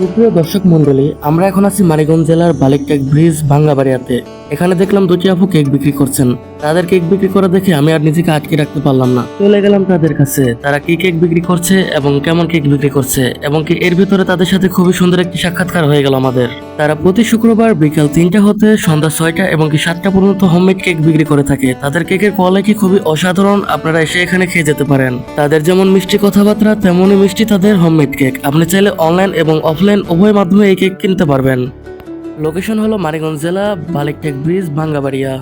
সুপ্রিয় দর্শক মন্ডলী আমরা এখন আছি মানিকগঞ্জ জেলার বালিকটেক ব্রিজ ভাঙ্গাবাড়িয়াতে। এখানে দেখলাম দুটি আপু কেক বিক্রি করছেন। তাদের কেক বিক্রি করা দেখে আমি আর নিজেকে আটকে রাখতে পারলাম না। চলে গেলাম তাদের কাছে। তারা কি কেক বিক্রি করছে এবং কেমন কেক বিক্রি করছে, এবং কি এর ভিতরে তাদের সাথে খুবই সুন্দর একটি সাক্ষাৎকার হয়ে গেল আমাদের। তারা প্রতি শুক্রবার বিকাল তিনটা হতে সন্ধ্যা ছয়টা এবং কি সাতটা পর্যন্ত হোমমেড কেক বিক্রি করে থাকে। তাদের কেকের কোয়ালিটি খুবই অসাধারণ, আপনারা এসে এখানে খেয়ে যেতে পারেন। তাদের যেমন মিষ্টি কথাবার্তা, তেমনই মিষ্টি তাদের হোমমেড কেক। আপনি চাইলে অনলাইন এবং অফলাইন উভয় মাধ্যমে এই কেক কিনতে পারবেন। লোকেশন হলো মানিকগঞ্জ জেলা বালিকটেক ব্রিজ ভাঙ্গাবাড়িয়া।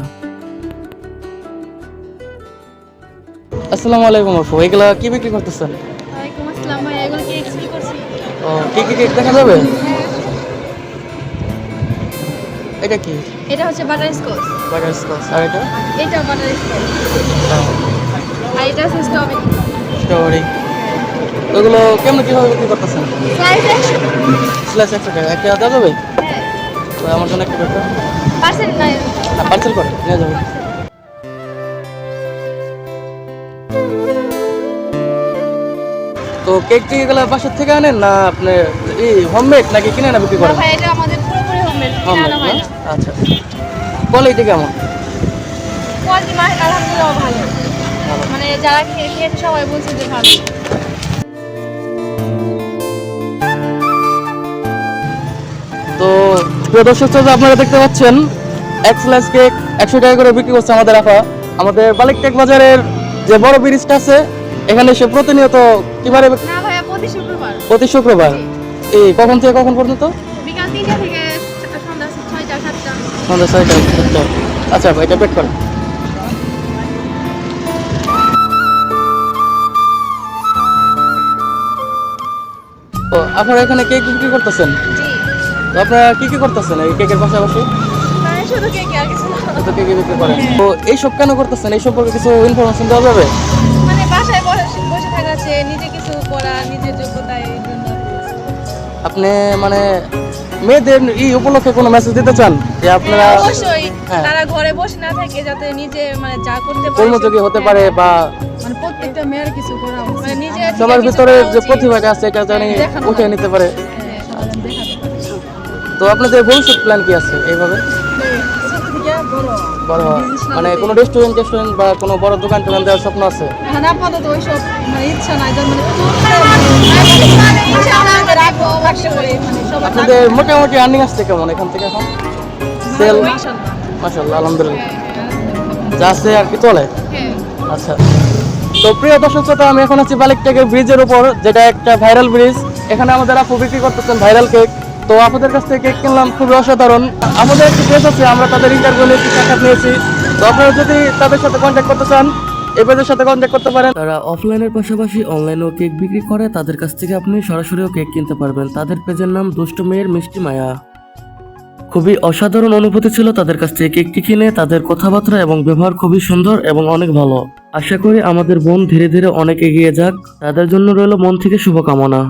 আসসালামু আলাইকুম আপু এগুলা কি বিক্রি করতেছেন? ওয়ালাইকুম আসসালাম ভাই এগুলো কি এক্সপি করছি? ও কি কি কেক দেখা যাবে? এটা কি? এটা হচ্ছে বাটার স্কচ বাটার স্কচ আর এটা? এটা বাটার স্কচ আর এটা হচ্ছে স্ট্রবেরি স্ট্রবেরি ওগুলো কেমন কীভাবে বিক্রি করতেছেন? স্লাইস একশো। টাকা একটা দেওয়া যাবে? হ্যাঁ আমার জন্য একটা ব্যাপার পার্সেল করে নিয়ে যাবে। তো কেক টেক এগুলো বাসার থেকে আনেন না আপনি এই হোমমেড নাকি কিনে না বিক্রি করেন? ভাই এটা আমাদের পুরোপুরি হোমমেড আনা হয় না আচ্ছা। কোয়ালিটি কেমন? কোয়ালিটি মানে আলহামদুলিল্লাহ ভালো। মানে যারা খেয়ে খেয়েছে সবাই বলছে যে ভালো। তো প্রিয় দর্শক শ্রোতা আপনারা দেখতে পাচ্ছেন এক স্ল্যাশ কেক একশো টাকা করে বিক্রি করছে আমাদের আফা। আমাদের বালিক টেক বাজারের যে বড় ব্রিজটা আছে এখানে সে প্রতিনিয়ত কিবারে না ভাইয়া প্রতি শুক্রবার। প্রতি শুক্রবার? এই কখন থেকে কখন পর্যন্ত? বিকাল থেকে সন্ধ্যা সন্ধ্যা ছয়টা সাতটা। আচ্ছা এটা পেট করেন। আপনারা এখানে কেক বিক্রি করতেছেন? তো আপনারা কি কি করতেছেন? এই কেকের পাশাপাশি? মানে শুধু কেক আর কিছু না। তো কেক বিক্রি করেন। তো এইসব কেন করতেছেন? এই সম্পর্কে কিছু ইনফরমেশন দেওয়া যাবে? মানে বাসায় বসে বসে থাকা আছে নিজে কিছু করা নিজের যোগ্যতায় আপনি মানে মেয়েদের এই উপলক্ষে কোনো মেসেজ দিতে চান? যে আপনারা হ্যাঁ, অবশ্যই। হ্যাঁ। তারা ঘরে বসে না থাকে যাতে নিজে মানে যা করতে পারে কর্মযোগী হতে পারে বা মানে প্রত্যেকটা মেয়ের কিছু করা মানে নিজে সবার ভিতরে যে উচিত। প্রতিভাটা আছে এটা জানি উঠে নিতে পারে। হ্যাঁ, তো আপনাদের ভবিষ্যৎ প্ল্যান কি আছে এইভাবে? বড় মানে কোনো রেস্টুরেন্ট টেস্টুরেন্ট বা কোনো বড় দোকান টোকান দেওয়ার স্বপ্ন আছে? ওইসব মানে আপনাদের মোটামুটি আর্নিং আসছে কেমন এখান থেকে এখন? সেল। মাসাল্লাহ আলহামদুলিল্লাহ। হ্যাঁ, যা আছে আর কি চলে? হ্যাঁ আচ্ছা। তো প্রিয় দর্শক শ্রোতা আমি এখন আছি বালিকটেকের ব্রিজের উপর যেটা একটা ভাইরাল ব্রিজ এখানে আমাদের আপু বিক্রি করতেছেন ভাইরাল কেক তো আপনাদের কাছ থেকে কেক কিনলাম, খুবই অসাধারণ। আমাদের একটি পেজ আছে, আমরা তাদের ইন্টারভিউ নিয়েছি সাক্ষাৎ নিয়েছি। তো আপনারা যদি তাদের সাথে কন্ট্যাক্ট করতে চান পেজের সাথে কন্ট্যাক্ট করতে পারেন। তারা অফলাইনের পাশাপাশি অনলাইনেও কেক বিক্রি করে, তাদের কাছ থেকে আপনি সরাসরিও কেক কিনতে পারবেন। তাদের পেজের নাম দুষ্ট মেয়ের মিষ্টি মায়া। খুবই অসাধারণ অনুভূতি ছিল তাদের কাছ থেকে কেকটি কিনে, তাদের কথাবার্তা এবং ব্যবহার খুবই সুন্দর এবং অনেক ভালো। আশা করি আমাদের বোন ধীরে ধীরে অনেক এগিয়ে যাক। তাদের জন্য রইল মন থেকে শুভকামনা।